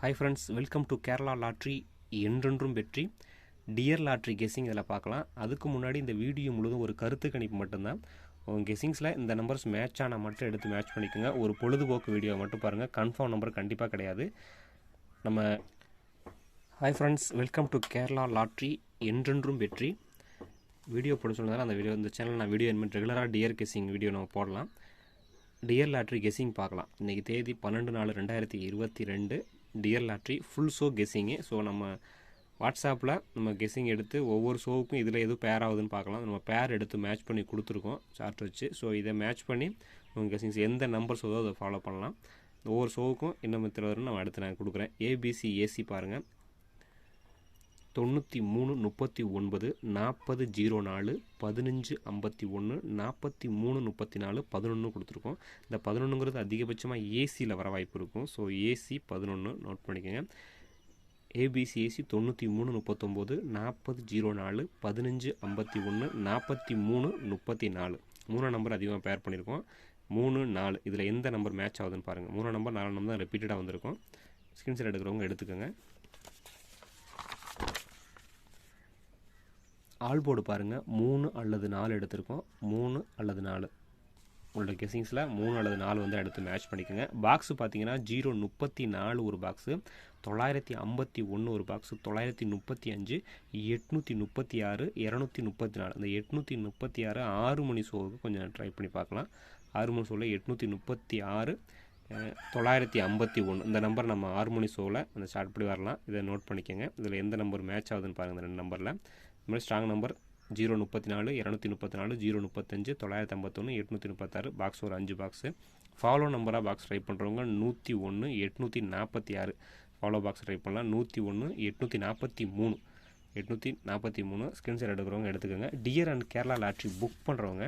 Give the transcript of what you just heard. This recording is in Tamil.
Hi friends welcome to Kerala lottery என்றென்றும் வெற்றி. டியர் லாட்ரி கெஸ்ஸிங் இதில் பார்க்கலாம். அதுக்கு முன்னாடி இந்த வீடியோ முழுதும் ஒரு கருத்து கணிப்பு மட்டும்தான். உங்கள் கெஸ்ஸிங்ஸில் இந்த நம்பர்ஸ் மேட்ச் ஆனால் மட்டும் எடுத்து மேட்ச் பண்ணிக்கோங்க. ஒரு பொழுதுபோக்கு வீடியோ மட்டும் பாருங்கள் கன்ஃபார்ம் நம்பர் கண்டிப்பாக கிடையாது. நம்ம hi friends welcome to Kerala lottery என்றென்றும் வெற்றி. வீடியோ போட அந்த வீடியோ இந்த சேனல் நான் வீடியோ இனிமேல் ரெகுலராக டியர் கெஸ்ஸிங் வீடியோ நம்ம போடலாம். டியர் லாட்ரி கெஸ்ஸிங் பார்க்கலாம். இன்றைக்கி தேதி பன்னெண்டு நாலு ரெண்டாயிரத்தி இருபத்தி ரெண்டு. Dear lottery full show கெஸ்ஸிங்கு so நம்ம வாட்ஸ்அப்பில் நம்ம கெஸ்ஸிங் எடுத்து ஒவ்வொரு ஷோவுக்கும் இதில் எதுவும் பேர் ஆகுதுன்னு பார்க்கலாம். நம்ம பேர் எடுத்து மேட்ச் பண்ணி கொடுத்துருக்கோம் சார்ட் வச்சு. ஸோ இதை மேட்ச் பண்ணி உங்கள் கெஸ்ஸிங்ஸ் எந்த நம்பர்ஸ் ஏதோ அதை ஃபாலோ பண்ணலாம். ஒவ்வொரு ஷோவுக்கும் என்ன மெத்தட் வரும்னு நான் அடுத்து நான் கொடுக்குறேன். ஏபிசி ஏசி பாருங்கள் தொண்ணூற்றி மூணு முப்பத்தி ஒன்பது நாற்பது ஜீரோ நாலு பதினஞ்சு ஐம்பத்தி ஒன்று நாற்பத்தி மூணு முப்பத்தி நாலு பதினொன்று கொடுத்துருக்கோம். இந்த பதினொன்றுங்கிறது அதிகபட்சமாக ஏசியில் வர வாய்ப்பு இருக்கும். ஸோ ஏசி பதினொன்று நோட் பண்ணிக்கோங்க. ஏபிசி ஏசி தொண்ணூற்றி மூணு முப்பத்தொம்போது நாற்பது ஜீரோ நாலு பதினஞ்சு ஐம்பத்தி ஒன்று நாற்பத்தி மூணு முப்பத்தி நாலு. மூணு நம்பர் அதிகமாக பேர் பண்ணியிருக்கோம் மூணு நாலு. இதில் எந்த நம்பர் மேட்ச் ஆகுதுன்னு பாருங்கள் மூணு நம்பர் நாலு நம்பர் தான் ரிப்பீட்டடாக வந்திருக்கும். ஸ்கிரீன்ஷாட் எடுக்கிறவங்க எடுத்துக்கோங்க. ஆல் போர்டு பாருங்கள் மூணு அல்லது நாலு எடுத்திருக்கோம். மூணு அல்லது நாலு. உங்களோட கெஸிங்ஸில் மூணு அல்லது நாலு வந்து எடுத்து மேட்ச் பண்ணிக்கோங்க. பாக்ஸு பார்த்தீங்கன்னா ஜீரோ முப்பத்தி நாலு ஒரு பாக்ஸு தொள்ளாயிரத்தி ஐம்பத்தி ஒன்று ஒரு பாக்ஸு தொள்ளாயிரத்தி முப்பத்தி அஞ்சு எட்நூற்றி முப்பத்தி ஆறு இரநூத்தி முப்பத்தி நாலு. அந்த எட்நூற்றி முப்பத்தி ஆறு ஆறு மணி ஷோவுக்கு கொஞ்சம் ட்ரை பண்ணி பார்க்கலாம். ஆறு மணி ஷோவில் எட்நூற்றி முப்பத்தி ஆறு தொள்ளாயிரத்தி ஐம்பத்தி ஒன்று இந்த நம்பர் நம்ம ஆறு மணி ஷோவில் அந்த ஸ்டார்ட் பண்ணி வரலாம். இதை நோட் பண்ணிக்கோங்க. இதில் எந்த நம்பர் மேட்ச் ஆகுதுன்னு பாருங்கள் இந்த ரெண்டு நம்பரில் இந்த மாதிரி ஸ்ட்ராங் நம்பர் ஜீரோ முப்பத்தி நாலு இரநூத்தி முப்பத்தி நாலு ஜீரோ முப்பத்தஞ்சு தொள்ளாயிரத்தி ஐம்பத்தொன்று எட்நூற்றி முப்பத்தாறு பாக்ஸ் ஒரு அஞ்சு பாக்ஸு ஃபாலோ நம்பராக பாக்ஸ் ட்ரை பண்ணுறவங்க நூற்றி ஒன்று எட்நூற்றி நாற்பத்தி ஆறு ஃபாலோ பாக்ஸ் ட்ரை பண்ணலாம். நூற்றி ஒன்று எட்நூற்றி நாற்பத்தி மூணு எட்நூற்றி நாற்பத்தி மூணு. ஸ்கிரீன்ஷாட் எடுக்கிறவங்க எடுத்துக்கோங்க. Dear and Kerala lottery book பண்ணுறவங்க